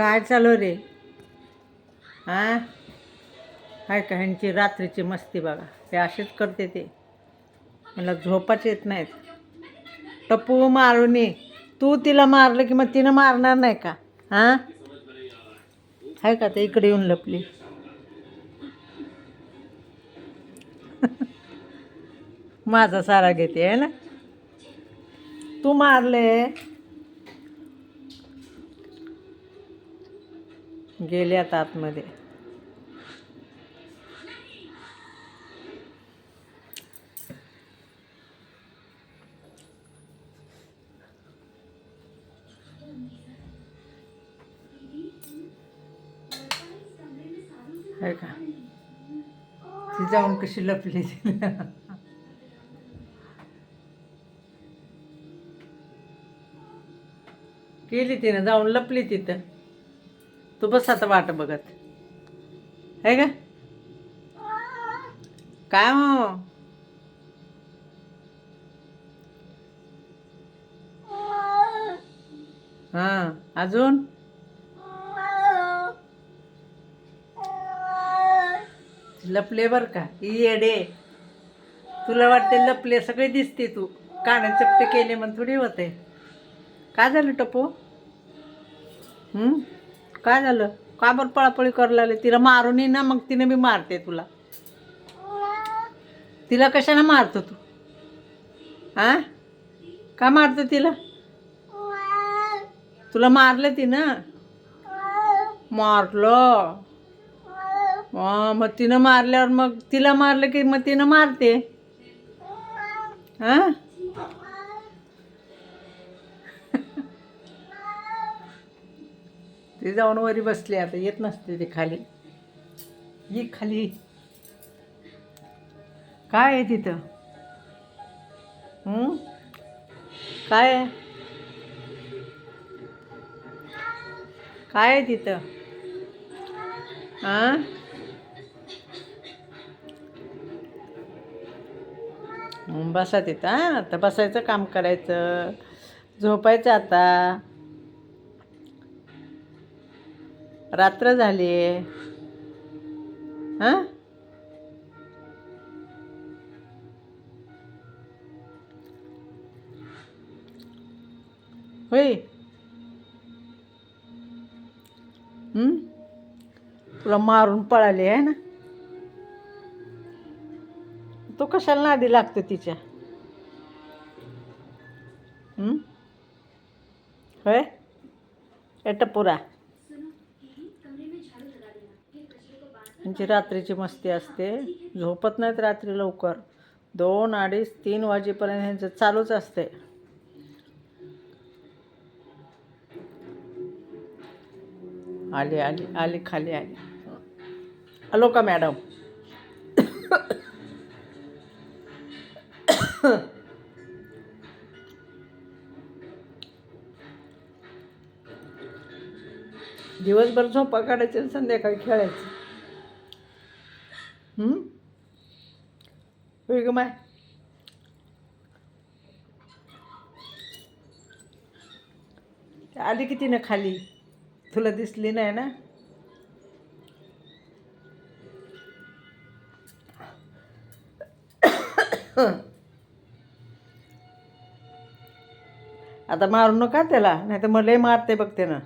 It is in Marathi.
काय चालू रे? हां हाय का ह्यांची रात्रीची मस्ती बघा. ते असेच करते ते. मला झोपाच येत नाहीत. टप्पू मारून ये तू तिला मारलं की मग तिनं मारणार नाही का? हां आहे का ते इकडे येऊन लपली? माझा सारा घेते आहे ना? तू मारले. गेल्यात आतमध्ये. आहे का? ती जाऊन कशी लपली? केली तिनं जाऊन लपली तिथं. तू बस आता वाट बघत. आहे का? काय हो? हां अजून? लपले बर का? येडे. तुला वाटते लपले सगळे दिसते तू. कान चपटे केले मग थोडी होते. काय झालं टप्पू काय झालं? का बरं पळापळी करू लागले? तिला मारून ना मग तिने बी मारते तुला. तिला कशाने मारतो तू? हा का मारतो तिला? तुला मारलं तिनं मारलं? मग तिनं मारल्यावर मग तिला मारलं की मग तिनं मारते? हा? ते जाऊन वरी बसली आता येत नसते ती खाली. ये खाली. काय आहे तिथं? काय आहे? काय आहे तिथं? हां बसा तिथं हां. आता बसायचं काम करायचं. झोपायचं आता. रात्र झाली. आहे हां? होय. तुला मारून पळाली आहे ना? तो कशाला नादी लागतो तिच्या? होय? एटपुरा त्यांची रात्रीची मस्ती असते. झोपत नाहीत रात्री लवकर. दोन अडीच तीन वाजेपर्यंत ह्यांचं चालूच असते. आली आली आली खाली आली. आलो का मॅडम? दिवसभर झोपा काढायचे आणि संध्याकाळी खेळायचं. हं? ग माय आली किती ना खाली तुला दिसली नाही ना आता मारू नका त्याला नाही तर मला मारते बघते ना